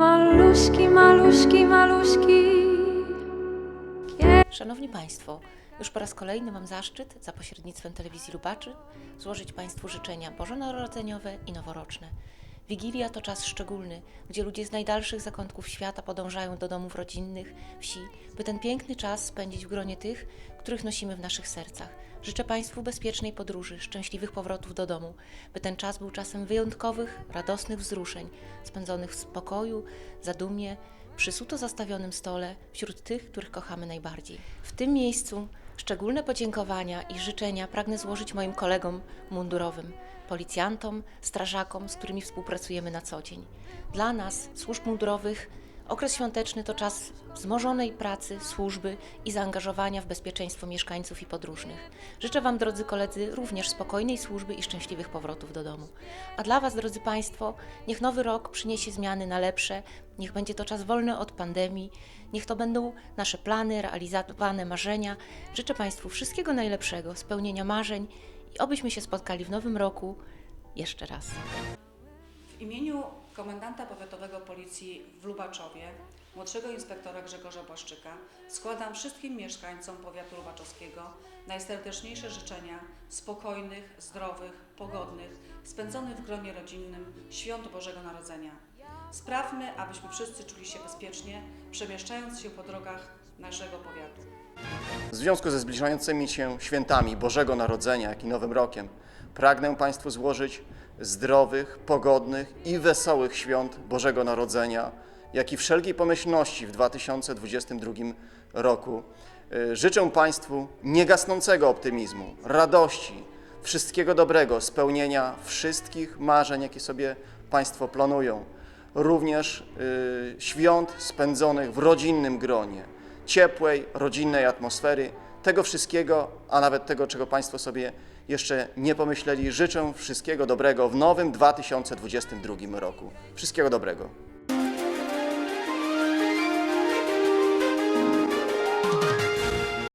Maluśki, maluśki, maluśki. Szanowni Państwo, już po raz kolejny mam zaszczyt za pośrednictwem telewizji Lubaczy złożyć Państwu życzenia bożonarodzeniowe i noworoczne. Wigilia to czas szczególny, gdzie ludzie z najdalszych zakątków świata podążają do domów rodzinnych, wsi, by ten piękny czas spędzić w gronie tych, których nosimy w naszych sercach. Życzę Państwu bezpiecznej podróży, szczęśliwych powrotów do domu, by ten czas był czasem wyjątkowych, radosnych wzruszeń, spędzonych w spokoju, zadumie, przy suto zastawionym stole wśród tych, których kochamy najbardziej. W tym miejscu szczególne podziękowania i życzenia pragnę złożyć moim kolegom mundurowym, policjantom, strażakom, z którymi współpracujemy na co dzień. Dla nas, służb mundurowych, okres świąteczny to czas wzmożonej pracy, służby i zaangażowania w bezpieczeństwo mieszkańców i podróżnych. Życzę Wam, drodzy koledzy, również spokojnej służby i szczęśliwych powrotów do domu. A dla Was, drodzy Państwo, niech nowy rok przyniesie zmiany na lepsze, niech będzie to czas wolny od pandemii, niech to będą nasze plany, realizowane marzenia. Życzę Państwu wszystkiego najlepszego, spełnienia marzeń i obyśmy się spotkali w nowym roku jeszcze raz. W imieniu komendanta powiatowego policji w Lubaczowie, młodszego inspektora Grzegorza Błaszczyka, składam wszystkim mieszkańcom powiatu lubaczowskiego najserdeczniejsze życzenia spokojnych, zdrowych, pogodnych, spędzonych w gronie rodzinnym świąt Bożego Narodzenia. Sprawmy, abyśmy wszyscy czuli się bezpiecznie, przemieszczając się po drogach naszego powiatu. W związku ze zbliżającymi się świętami Bożego Narodzenia, jak i Nowym Rokiem, pragnę Państwu złożyć zdrowych, pogodnych i wesołych świąt Bożego Narodzenia, jak i wszelkiej pomyślności w 2022 roku. Y, Życzę Państwu niegasnącego optymizmu, radości, wszystkiego dobrego, spełnienia wszystkich marzeń, jakie sobie Państwo planują. Również y, świąt spędzonych w rodzinnym gronie, ciepłej, rodzinnej atmosfery, tego wszystkiego, a nawet tego, czego Państwo sobie jeszcze nie pomyśleli. Życzę wszystkiego dobrego w nowym 2022 roku. Wszystkiego dobrego.